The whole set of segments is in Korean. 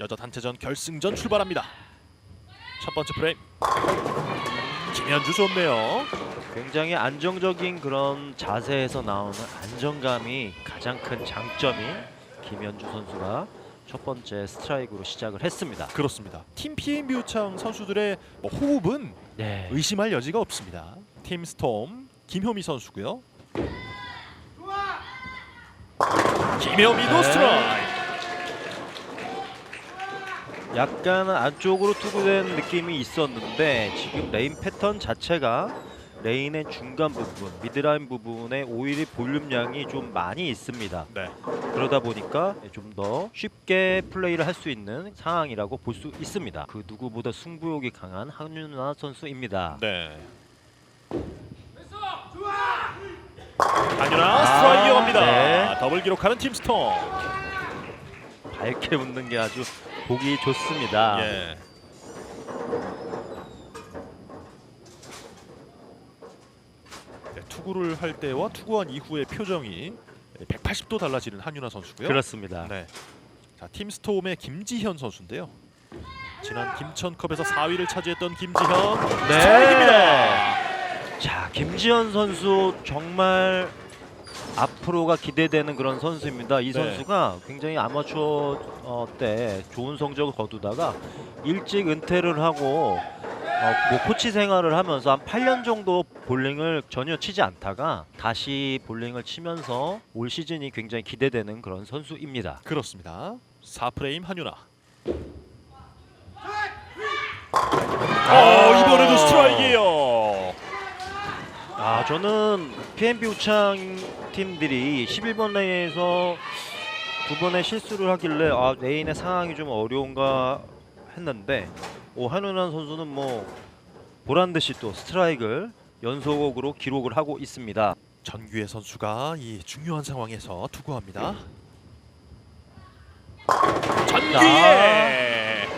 여자 단체전 결승전 출발합니다. 첫 번째 프레임. 김현주 좋네요. 굉장히 안정적인 그런 자세에서 나오는 안정감이 가장 큰 장점인 김현주 선수가 첫 번째 스트라이크로 시작을 했습니다. 그렇습니다. 팀 PM 뷰창 선수들의 뭐 호흡은 네. 의심할 여지가 없습니다. 팀 스톰 김효미 선수고요. 김효미도 네. 스트라이크. 약간 안쪽으로 투구된 느낌이 있었는데 지금 레인 패턴 자체가 레인의 중간 부분, 미드라인 부분에 오히려 볼륨량이 좀 많이 있습니다. 네. 그러다 보니까 좀 더 쉽게 플레이를 할 수 있는 상황이라고 볼 수 있습니다. 그 누구보다 승부욕이 강한 한윤아 선수입니다. 네. 한윤아 아, 스트라이크 이어갑니다. 네. 더블 기록하는 팀 스톰. 밝게 웃는 게 아주 보기 좋습니다. 예. 네, 투구를 할 때와 투구한 이후의 표정이 180도 달라지는 한윤아 선수고요. 그렇습니다. 네. 자, 팀 스톰의 김지현 선수인데요. 지난 김천컵에서 4위를 차지했던 김지현 네. 스트라이크입니다. 자, 김지현 선수 정말 앞으로가 기대되는 그런 선수입니다. 이 네. 선수가 굉장히 아마추어 어, 때 좋은 성적을 거두다가 일찍 은퇴를 하고 어, 뭐 코치 생활을 하면서 한 8년 정도 볼링을 전혀 치지 않다가 다시 볼링을 치면서 올 시즌이 굉장히 기대되는 그런 선수입니다. 그렇습니다. 4프레임 한윤아. 아. 어, 이번에도 스트라이크예요. 아 저는 PNB 우창 팀들이 11번 레인에서 두 번의 실수를 하길래 아 레인의 상황이 좀 어려운가 했는데 오 한윤환 선수는 뭐 보란 듯이 또 스트라이크를 연속으로 기록을 하고 있습니다. 전규혜 선수가 이 중요한 상황에서 투구합니다. 전규혜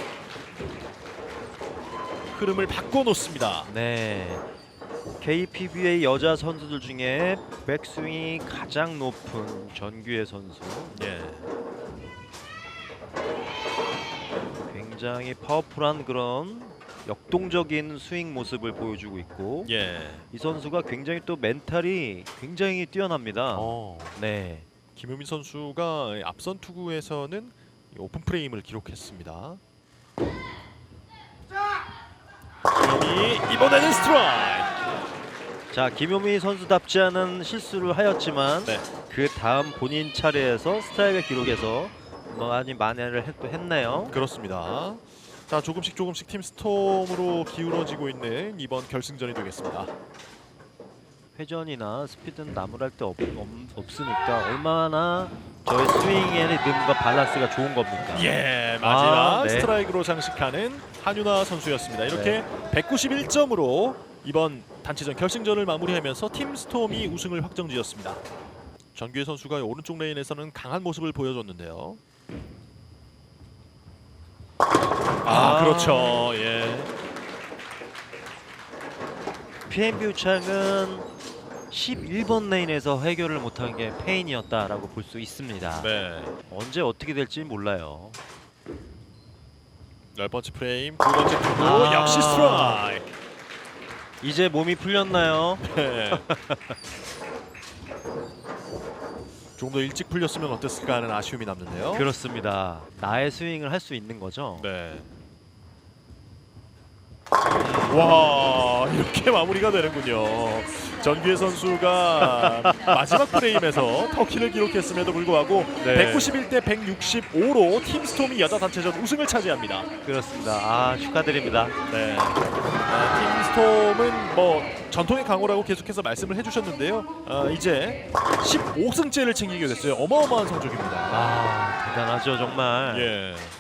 흐름을 바꿔놓습니다. 네. KPBA 여자 선수들 중에 백스윙이 가장 높은 전규혜 선수. 예. 굉장히 파워풀한 그런 역동적인 스윙 모습을 보여주고 있고 예. 이 선수가 굉장히 또 멘탈이 굉장히 뛰어납니다. 어, 네. 김효민 선수가 앞선 투구에서는 이 오픈 프레임을 기록했습니다. 이번에는 스트라이크. 자 김효미 선수답지 않은 실수를 하였지만 네. 그 다음 본인 차례에서 스트라이크 기록에서 많이 만회를 했, 또 했네요. 그렇습니다. 자 조금씩 조금씩 팀 스톰으로 기울어지고 있는 이번 결승전이 되겠습니다. 회전이나 스피드는 나무랄 데 없, 으니까 얼마나 저의 스윙의 리듬과 밸런스가 좋은 겁니까? 예 마지막 아, 네. 스트라이크로 장식하는 한윤아 선수였습니다. 이렇게 191점으로 이번 단체전 결승전을 마무리하면서 팀 스톰이 우승을 확정지었습니다. 전규혜 선수가 오른쪽 레인에서는 강한 모습을 보여줬는데요. 아, 아. 그렇죠. 예. PNB 우창은 11번 레인에서 해결을 못한 게 페인이었다라고 볼 수 있습니다. 네. 언제 어떻게 될지 몰라요. 열 번째 프레임, 두 번째 투구 아. 역시 스트라이크. 이제 몸이 풀렸나요? 네. 조금 더 일찍 풀렸으면 어땠을까 하는 아쉬움이 남는데요. 그렇습니다. 나의 스윙을 할 수 있는 거죠. 네. 와 이렇게 마무리가 되는군요. 전규혜 선수가 마지막 프레임에서 터키를 기록했음에도 불구하고 네. 191대 165로 팀 스톰이 여자 단체전 우승을 차지합니다. 그렇습니다. 아 축하드립니다. 네. 아, 팀 스톰은 뭐 전통의 강호라고 계속해서 말씀을 해주셨는데요. 아, 이제 15승째를 챙기게 됐어요. 어마어마한 성적입니다. 아 대단하죠 정말. 예.